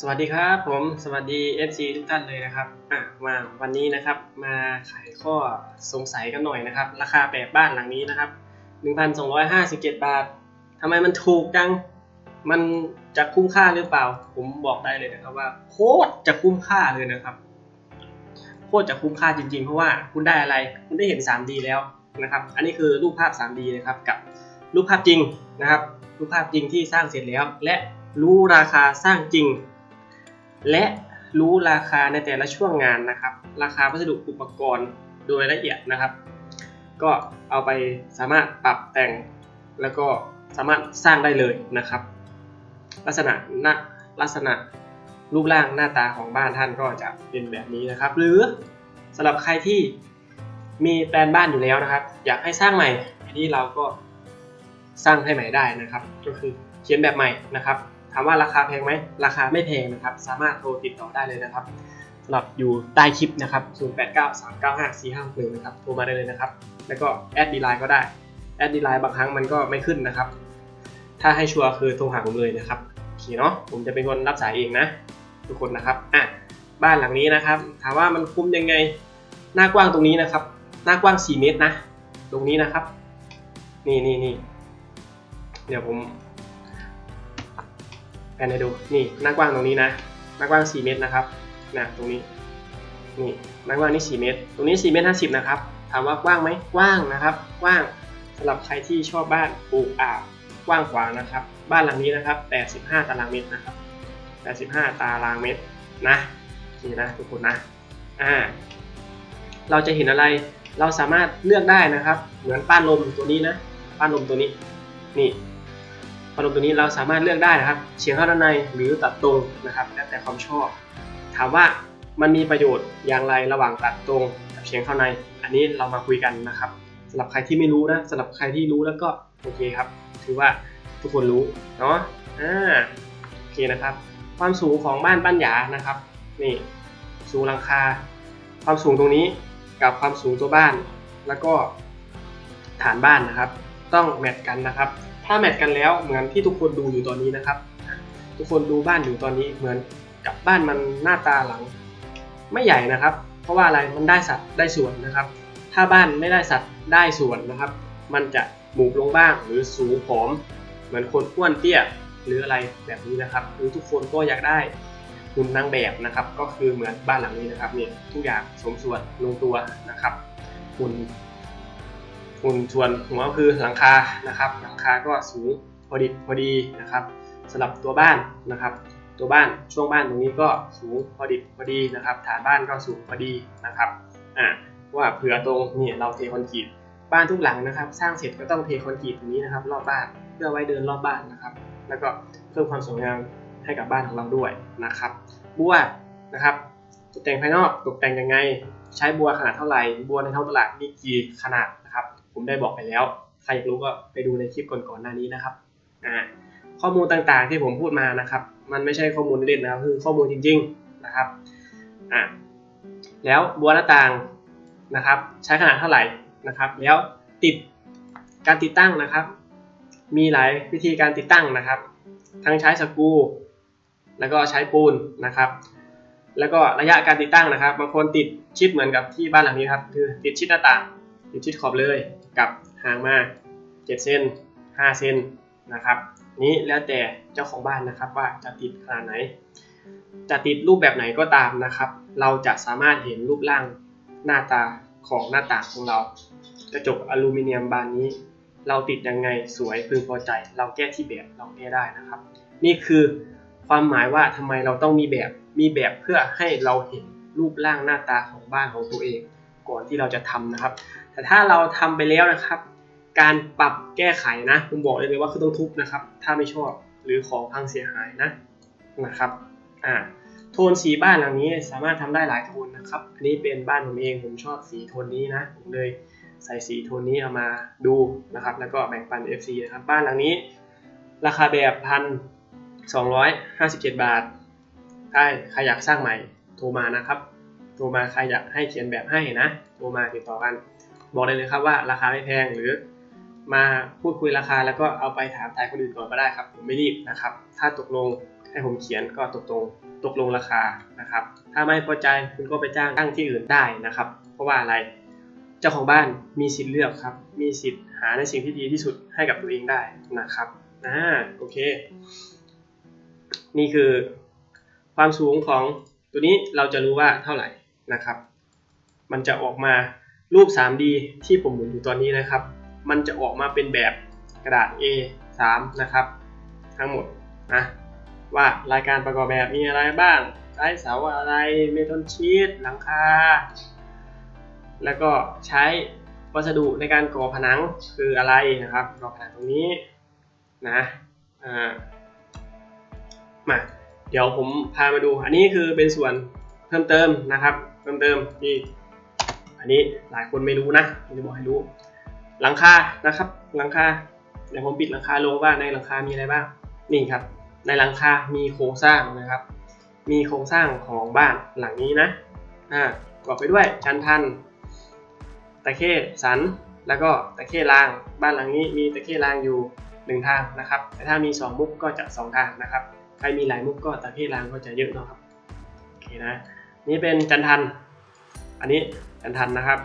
สวัสดีครับผมสวัสดี FC ทุกท่านเลยนะครับอะมาวันนี้นะครับมาไขข้อสงสัยกันหน่อยนะครับ ราคาแบบบ้านหลังนี้นะครับ 1,257 บาททำไมมันถูกจัง มันจะคุ้มค่าหรือเปล่า ผมบอกได้เลยนะครับว่าโคตรจะคุ้มค่าเลยนะครับ โคตรจะคุ้มค่าจริงๆ เพราะว่าคุณได้อะไรคุณได้เห็น 3D แล้วนะครับ อันนี้คือรูปภาพ 3D นะครับกับรูปภาพจริงนะครับ รูปภาพจริงที่สร้างเสร็จแล้ว และรู้ราคาสร้างจริง และรู้ราคาในแต่ละช่วงงานนะครับ ราคาวัสดุอุปกรณ์โดยละเอียดนะครับ ก็เอาไปสามารถปรับแต่งแล้วก็สามารถสร้างได้เลยนะครับ ลักษณะหน้าลักษณะรูปร่างหน้าตาของบ้านท่านก็จะเป็นแบบนี้นะครับ หรือสำหรับใครที่มีแปลนบ้านอยู่แล้วนะครับ อยากให้สร้างใหม่อันนี้เราก็สร้างให้ใหม่ได้นะครับ ก็คือเขียนแบบใหม่นะครับามว่าราคาแพงไหมราคาไม่แพงนะครับ สามารถโทรติดต่อได้เลยนะครับสำหรับอยู่ใต้คลิปนะครับ 0893954561นะครับ โทรมาได้เลยนะครับ แล้วก็แอดดีไลน์ก็ได้ แอดดีไลน์บางครั้งมันก็ไม่ขึ้นนะครับ ถ้าให้ชัวร์คือโทรหาผมเลยนะครับโอเคเนาะ ผมจะเป็นคนรับสายเองนะ ทุกคนนะครับ อะ บ้านหลังนี้นะครับ ถามว่ามันคุ้มยังไง หน้ากว้างตรงนี้นะครับ หน้ากว้าง 4 เมตรนะ ตรงนี้นะครับ นี่นี่นี่เดี๋ยวผม แผนให้ดูนี่หน้ากว้างตรงนี้นะหน้ากว้าง 4 เมตรนะครับนะตรงนี้นี่หน้ากว้างนี่ 4 เมตร ตรงนี้ 4 เมตร 50 นะครับถามว่ากว้างไหมกว้างนะครับกว้างสำหรับใครที่ชอบบ้านปลูกอ่าวกว้างขวางนะครับ บ้านหลังนี้นะครับ 85 ตารางเมตรนะครับ 85 ตารางเมตรนะนี่นะทุกคนนะอ่าเราจะเห็นอะไรเราสามารถเลือกได้นะครับ เหมือนป้านลมตัวนี้นะป้านลมตัวนี้นี่ ป้านลมตัวนี้เราสามารถเลือกได้นะครับเฉียงเข้าด้านในหรือตัดตรงนะครับแล้วแต่ความชอบ ถามว่ามันมีประโยชน์อย่างไรระหว่างตัดตรงกับเฉียงเข้าใน อันนี้เรามาคุยกันนะครับสำหรับใครที่ไม่รู้นะสำหรับใครที่รู้แล้วก็โอเคครับ ถือว่าทุกคนรู้เนาะอ่าโอเคนะครับ ความสูงของบ้านป้านหยานะครับนี่สูงหลังคา ความสูงตรงนี้กับความสูงตัวบ้าน แล้วก็ฐานบ้านนะครับ ต้องแมทกันนะครับ ถ้าแมทกันแล้วเหมือนที่ทุกคนดูอยู่ตอนนี้นะครับ ทุกคนดูบ้านอยู่ตอนนี้เหมือนกับบ้านมันหน้าตาหลัง ไม่ใหญ่นะครับ เพราะว่าอะไรมันได้สัดได้ส่วนนะครับ ถ้าบ้านไม่ได้สัดได้ส่วนนะครับ มันจะหมูบลงบ้างหรือสูงผอม เหมือนคนอ้วนเตี้ยหรืออะไรแบบนี้นะครับหรือทุกคนก็อยากได้หุ่นนางแบบนะครับ ก็คือเหมือนบ้านหลังนี้นะครับเนี่ยทุกอย่างสมส่วนลงตัวนะครับหุ่น หุ่นส่วนหัวคือหลังคานะครับหลังคาก็สูงพอดีพอดีนะครับสำหรับตัวบ้านนะครับ ตัวบ้านช่วงบ้านตรงนี้ก็สูงพอดีพอดีนะครับ ฐานบ้านก็สูงพอดีนะครับอ่าว่าเผื่อตรงนี่เราเทคอนกรีตบ้านทุกหลังนะครับ สร้างเสร็จก็ต้องเทคอนกรีตตรงนี้นะครับ รอบบ้านเพื่อไว้เดินรอบบ้านนะครับ แล้วก็เพิ่มความสวยงามให้กับบ้านของเราด้วยนะครับ บัวนะครับ ตกแต่งภายนอกตกแต่งยังไง ใช้บัวขนาดเท่าไหร่ บัวในท้องตลาดมีกี่ขนาดนะครับ ผมได้บอกไปแล้ว ใครอยากรู้ก็ไปดูในคลิปก่อนๆหน้านี้นะครับอ่าข้อมูลต่างๆที่ผมพูดมานะครับ มันไม่ใช่ข้อมูลเล่นนะครับคือข้อมูลจริง ๆนะครับอ่าแล้วบัวหน้าต่างนะครับ ใช้ขนาดเท่าไหร่นะครับ แล้วติดการติดตั้งนะครับ มีหลายวิธีการติดตั้งนะครับ ทั้งใช้สกรูแล้วก็ใช้ปูนนะครับ แล้วก็ระยะการติดตั้งนะครับบางคนติดชิดเหมือนกับที่บ้านหลังนี้ครับ คือติดชิดหน้าต่าง ติดชิดขอบเลยกับห่างมา7เซน5เซนนะครับ นี้แล้วแต่เจ้าของบ้านนะครับว่าจะติดขนาดไหน จะติดรูปแบบไหนก็ตามนะครับ เราจะสามารถเห็นรูปร่างหน้าตาของหน้าต่างของเรา กระจกอลูมิเนียมบานนี้ เราติดยังไงสวยพึงพอใจ เราแก้ที่แบบเราแก้ได้นะครับ นี่คือความหมายว่าทำไมเราต้องมีแบบมีแบบเพื่อให้เราเห็นรูปร่างหน้าตาของบ้านของตัวเอง ก่อนที่เราจะทำนะครับ แต่ถ้าเราทำไปแล้วนะครับ การปรับแก้ไขนะผมบอกเลยว่าคือต้องทุบนะครับ ถ้าไม่ชอบหรือของพังเสียหายนะนะครับอ่าโทนสีบ้านหลังนี้สามารถทำได้หลายโทนนะครับ อันนี้เป็นบ้านผมเองผมชอบสีโทนนี้นะผมเลยใส่สีโทนนี้เอามาดูนะครับ แล้วก็แบ่งปัน FC นะครับบ้านหลังนี้ ราคาแบบพันสองร้อยห้าสิบเจ็ดบาทถ้าใครอยากสร้างใหม่โทรมานะครับ โทรมาใครอยากให้เขียนแบบให้นะ โทรมาติดต่อกัน บอกเลยเลยครับว่าราคาไม่แพงหรือมาพูดคุยราคาแล้วก็เอาไปถามทายคนอื่นก่อนก็ได้ครับ ผมไม่รีบนะครับ ถ้าตกลงให้ผมเขียนก็ตกลงตกลงราคานะครับ ถ้าไม่พอใจคุณก็ไปจ้างตั้งที่อื่นได้นะครับ เพราะว่าอะไร เจ้าของบ้านมีสิทธิ์เลือกครับ มีสิทธิ์หาในสิ่งที่ดีที่สุดให้กับตัวเองได้นะครับอ่าโอเค นี่คือความสูงของตัวนี้เราจะรู้ว่าเท่าไหร่นะครับ มันจะออกมา รูป 3D ที่ผมหมุนอยู่ตอนนี้นะครับ มันจะออกมาเป็นแบบกระดาษ A3 นะครับ ทั้งหมดนะว่ารายการประกอบแบบมีอะไรบ้างใช้เสาอะไรเมทัลชีตหลังคา แล้วก็ใช้วัสดุในการก่อผนังคืออะไรนะครับก่อผนังตรงนี้นะอ่ามาเดี๋ยวผมพามาดู อันนี้คือเป็นส่วนเพิ่มเติมนะครับ เพิ่มเติมที่ อันนี้หลายคนไม่รู้นะผมจะบอกให้รู้หลังคานะครับหลังคาเดี๋ยวผมปิดหลังคาลงว่าในหลังคามีอะไรบ้างนี่ครับ ในหลังคา มีโครงสร้างนะครับ มีโครงสร้างของบ้านหลังนี้นะอ่าประกอบไปด้วยชั้นทันตะเข้สันแล้วก็ตะเข้ราง บ้านหลังนี้มีตะเข้รางอยู่หนึ่งทางนะครับ แต่ถ้ามีสองมุกก็จะสองทางนะครับ ใครมีหลายมุกก็ตะเข้รางก็จะเยอะนะครับโอเคนะนี่เป็นจันทัน อันนี้ จันทันนะครับ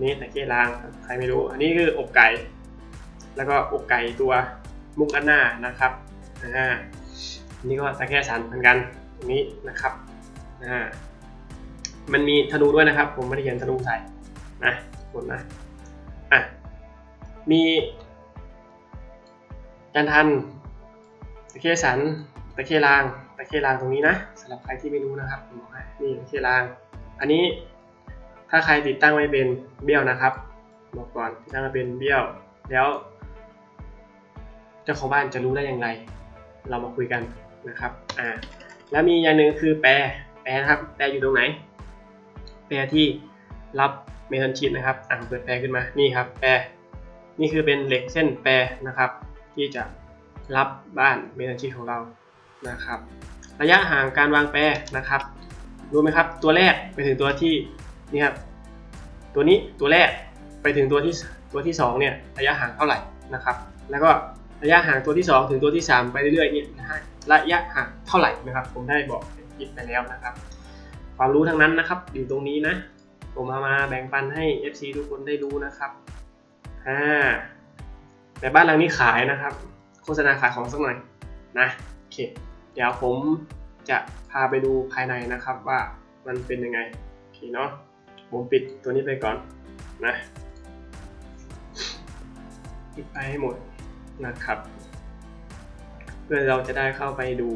นี่ตะเข้รางใครไม่รู้ อันนี้คืออกไก่ แล้วก็อกไก่ตัวมุกอันหน้านะครับอ่านี่ก็ตะแคร่สันเหมือนกันตรงนี้นะครับอ่ามันมีธนูด้วยนะครับ ผมไม่ได้เขียนธนูใส่นะกดนะอะมีจันทันตะแคร่สันตะแคร่รางตะแคร่รางตรงนี้นะสำหรับใครที่ไม่รู้นะครับผมบอกให้นี่ตะแคร่ราง อันนี้ ถ้าใครติดตั้งไม่เป็นเบี้ยวนะครับบอกก่อนติดตั้งไม่เป็นเบี้ยว แล้วเจ้าของบ้านจะรู้ได้อย่างไร เรามาคุยกันนะครับอ่าแล้วมีอย่างหนึ่งคือแปรแปรนะครับ แปรอยู่ตรงไหน แปรที่รับเมทัลชีตนะครับอ่าเปิดแปรขึ้นมานี่ครับ แปรนี่คือเป็นเหล็กเส้นแปรนะครับ ที่จะรับบ้านเมทัลชีตของเรานะครับ ระยะห่างการวางแปรนะครับรู้ไหมครับ ตัวแรกไปถึงตัวที่ นี่ครับตัวนี้ตัวแรกไปถึงตัวที่ตัวที่สองเนี่ยระยะห่างเท่าไหร่นะครับ แล้วก็ระยะห่างตัวที่ 2 ถึงตัวที่ 3 ไปเรื่อยๆเนี่ยระยะห่างเท่าไหร่นะครับ ผมได้บอกคลิปไปแล้วนะครับ ความรู้ทั้งนั้นนะครับ อยู่ตรงนี้นะ ผมเอามาแบ่งปันให้ FC ทุกคนได้รู้นะครับอ่าแต่บ้านหลังนี้ขายนะครับ โฆษณาขายของสักหน่อยนะโอเคเดี๋ยวผมจะพาไปดูภายในนะครับว่ามันเป็นยังไงโอเคเนาะ ผมปิดตัวนี้ไปก่อนนะปิดไปให้หมดนะครับ เพื่อเราจะได้เข้าไปดู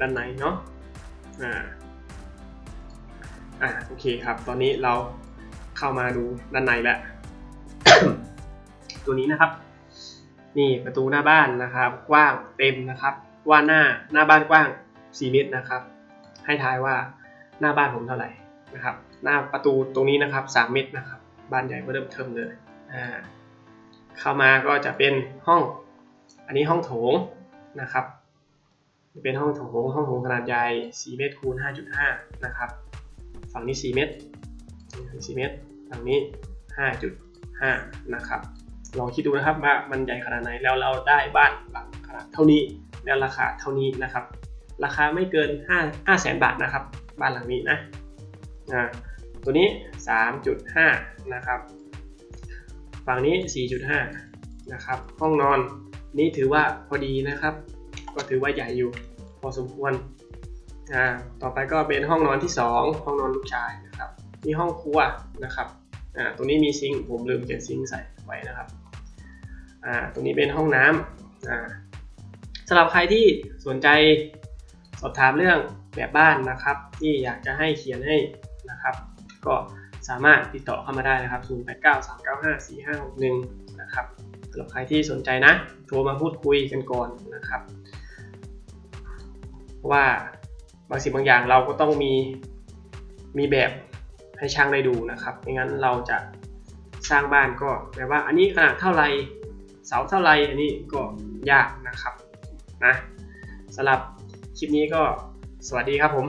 ด้านในเนาะอ่าอ่าโอเคครับ ตอนนี้เราเข้ามาดูด้านในแล้วตัวนี้นะครับ นี่ประตูหน้าบ้านนะครับ กว้างเต็มนะครับ ว่าหน้าหน้าบ้านกว้าง 4 เมตรนะครับ ให้ทายว่าหน้าบ้านผมเท่าไหร่นะครับ หน้าประตูตรงนี้นะครับ 3 เมตรนะครับ บ้านใหญ่เริ่มเทิมเลยอ่าเข้ามาก็จะเป็นห้อง อันนี้ห้องโถงนะครับเป็นห้องโถงห้องโถงขนาดใหญ่ 4 เมตรคูณ 5.5 นะครับ ฝั่งนี้ 4 เมตร4เมตร ฝั่งนี้ 5.5 นะครับ ลองคิดดูนะครับว่ามันใหญ่ขนาดไหน แล้วเราได้บ้านหลังขนาดเท่านี้ แล้วราคาเท่านี้นะครับ ราคาไม่เกิน 5 5แสนบาทนะครับ บ้านหลังนี้นะ อ่า ตัวนี้ 3.5 นะครับ ฝั่งนี้ 4.5 นะครับ ห้องนอนนี่ถือว่าพอดีนะครับ ก็ถือว่าใหญ่อยู่พอสมควร อ่า ต่อไปก็เป็นห้องนอนที่ 2 ห้องนอนลูกชายนะครับ นี่ห้องครัวนะครับ อ่า ตรงนี้มีซิงค์ ผมลืมเก็บซิงค์ใส่ไว้นะครับ อ่า ตรงนี้เป็นห้องน้ำอ่าสำหรับใครที่สนใจสอบถามเรื่องแบบบ้านนะครับ ที่อยากจะให้เขียนให้นะครับ ก็สามารถติดต่อเข้ามาได้นะครับ 0893954561 นะครับสำหรับใครที่สนใจนะ โทรมาพูดคุยกันก่อนนะครับเพราะว่าบางสิ่งบางอย่างเราก็ต้องมี มีแบบให้ช่างได้ดูนะครับไม่งั้นเราจะสร้างบ้านก็แปลว่าอันนี้ขนาดเท่าไรเสาเท่าไรอันนี้ก็ยากนะครับนะสำหรับคลิปนี้ก็สวัสดีครับผม